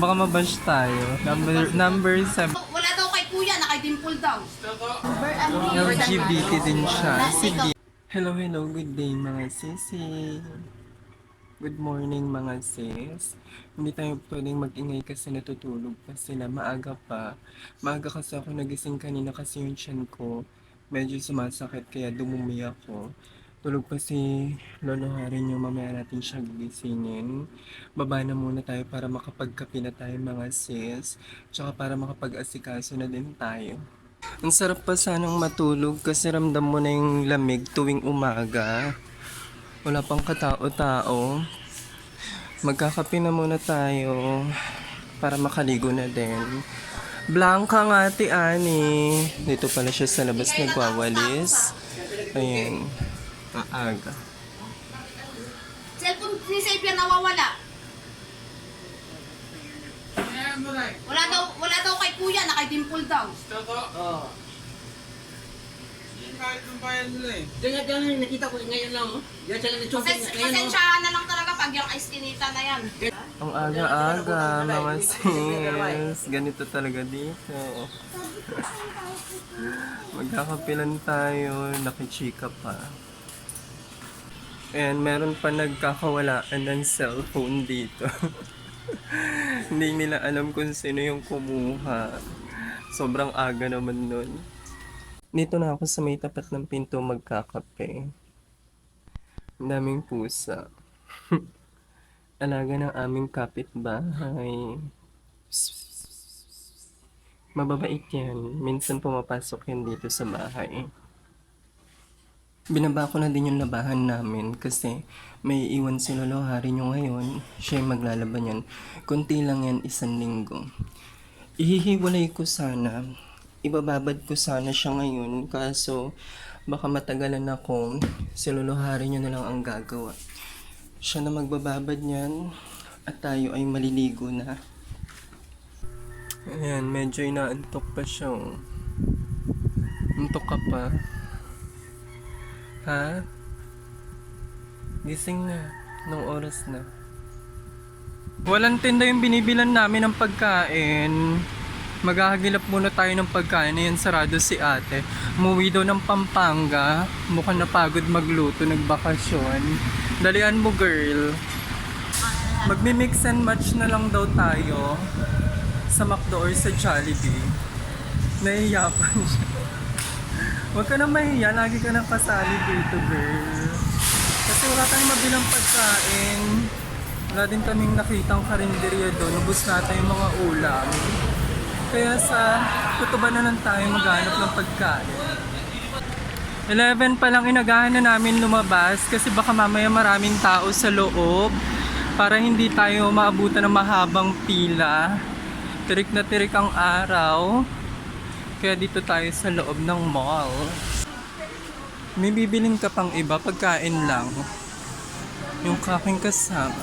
Baka mabash tayo. Number, number 7. Wala daw kay kuya, nakay-dimple daw. LGBT din siya. Sige. Hello, hello. Good day mga sisi. Good morning mga sis. Hindi tayo pwedeng mag-ingay kasi natutulog pa sila. Maaga pa. Maaga kasi ako nagising kanina kasi yung tiyan ko medyo sumasakit kaya dumumi ako. Tulog pa si Lolo Harin yung mamaya natin siya gigisingin. Baba na muna tayo para makapagkape na tayo mga sis. Tsaka para makapag-asikaso na din tayo. Ang sarap pa sanang matulog kasi ramdam mo na yung lamig tuwing umaga. Wala pang katao-tao. Magkakape na muna tayo para makaligo na din. Blanca nga ati Ani. Dito pala siya sa labas nagwawalis. Ayan. Maaga. Cellphone ni Xavier nawawala. Wala daw, wala daw kay kuya, nakay-dimple daw. Oo. Kahit yung bayan nila eh. Ganyan, nakita ko ngayon lang. oh. Yan sila ni Chong. Pasen, Ngayon, oh. pasensyahan na lang talaga pag yung ice tinita na yan. Ang aga-aga, mga sis. Ganito talaga dito. Magkakapilan tayo, nakichika pa. And meron pa nagkakawalaan ng cellphone dito. Hindi nila alam kung sino yung kumuha. Sobrang aga naman nun. Dito na ako sa may tapat ng pinto magkakape. Daming pusa. Alaga ng aming kapitbahay. Mababait yan. Minsan pumapasok yan dito sa bahay. Binaba ko na din yung labahan namin kasi may iwan si Lolo Hari nyo ngayon. Siya yung maglalaban yan. Kunti lang yan isang linggo. Ihihiwalay ko sana. Ibababad ko sana siya ngayon kaso baka matagalan ako. Si Lolo Hari nyo na lang ang gagawa. Siya na magbababad niyan at tayo ay maliligo na. Ayan, medyo inaantok pa siya. oh. Antok ka pa. Ha? Gising na. Nung oras na. Walang tinda yung binibilan namin ng pagkain. Maghahagilap muna tayo ng pagkain. Ayan, sarado si ate. Umuwi daw ng Pampanga. Mukhang napagod magluto, nagbakasyon. Dalian mo, girl. Magmi-mix and match na lang daw tayo sa McDo or sa Jollibee. Naiiya pa siya. Huwag ka na mahiya, lagi ka nang kasali dito, girl. Kasi wala tayong mabilang pagkain. Wala din kaming nakitang karinderya doon. Ubus natin yung mga ulam. Kaya sa tutuban na lang tayo maghanap ng pagkain. 11 pa lang inagahan na namin lumabas kasi baka mamaya maraming tao sa loob para hindi tayo maabutan ng mahabang pila. Tirik na tirik ang araw. Kaya dito tayo sa loob ng mall. May bibiling ka pang iba, pagkain lang. Yung kaking kasama.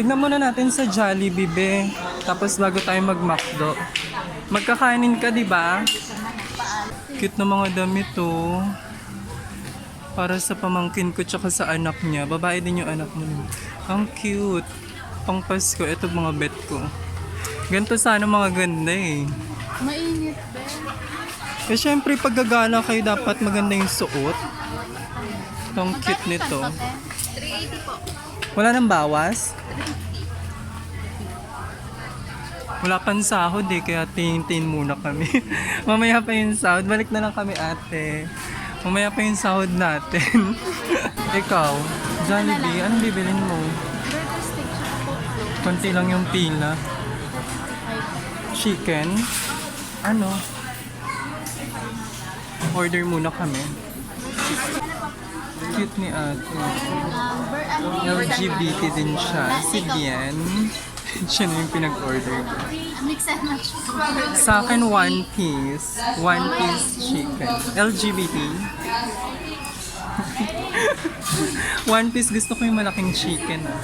Tignan muna natin sa Jollibee, be. Tapos bago tayo mag-McDo. Magkakainin ka, di ba? Cute na mga damit, oh. Para sa pamangkin ko tsaka sa anak niya. Babae din yung anak mo. Ang cute. Pang Pasko, ito mga bet ko. Ganito sana mga ganda eh. Mainit, be. Eh syempre pag gagala kayo dapat maganda yung suot. Ang cute nito. 380 po. Wala nang bawas? Wala pang sahod eh, kaya tingin muna kami. Mamaya pa yung sahod. Balik na lang kami ate. Mamaya pa yung sahod natin. Ikaw, Jollibee, anong bibilin mo? Burger steak. Konti lang yung pila. Chicken? Ano? Order muna kami. Cute ni ate. LGBT din siya. Si Bien. siya na yung pinag-order ko. Mix and match po. Sa akin, one piece. One piece chicken. LGBT. one piece. Gusto ko yung malaking chicken. Ah.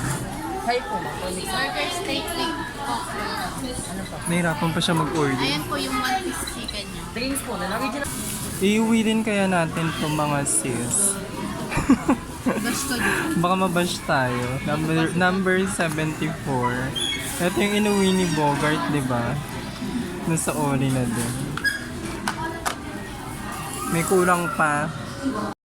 Hi po. Burger steak po. Nahirapan pa siya mag-order. Ayan po yung one piece chicken niya. Drinks po, na original. Iuwi din kaya natin to mga sis. Baka mabash tayo. Number, number 74. Ito yung inuwi ni Bogart, di ba? Nasa Ori na din. May kulang pa.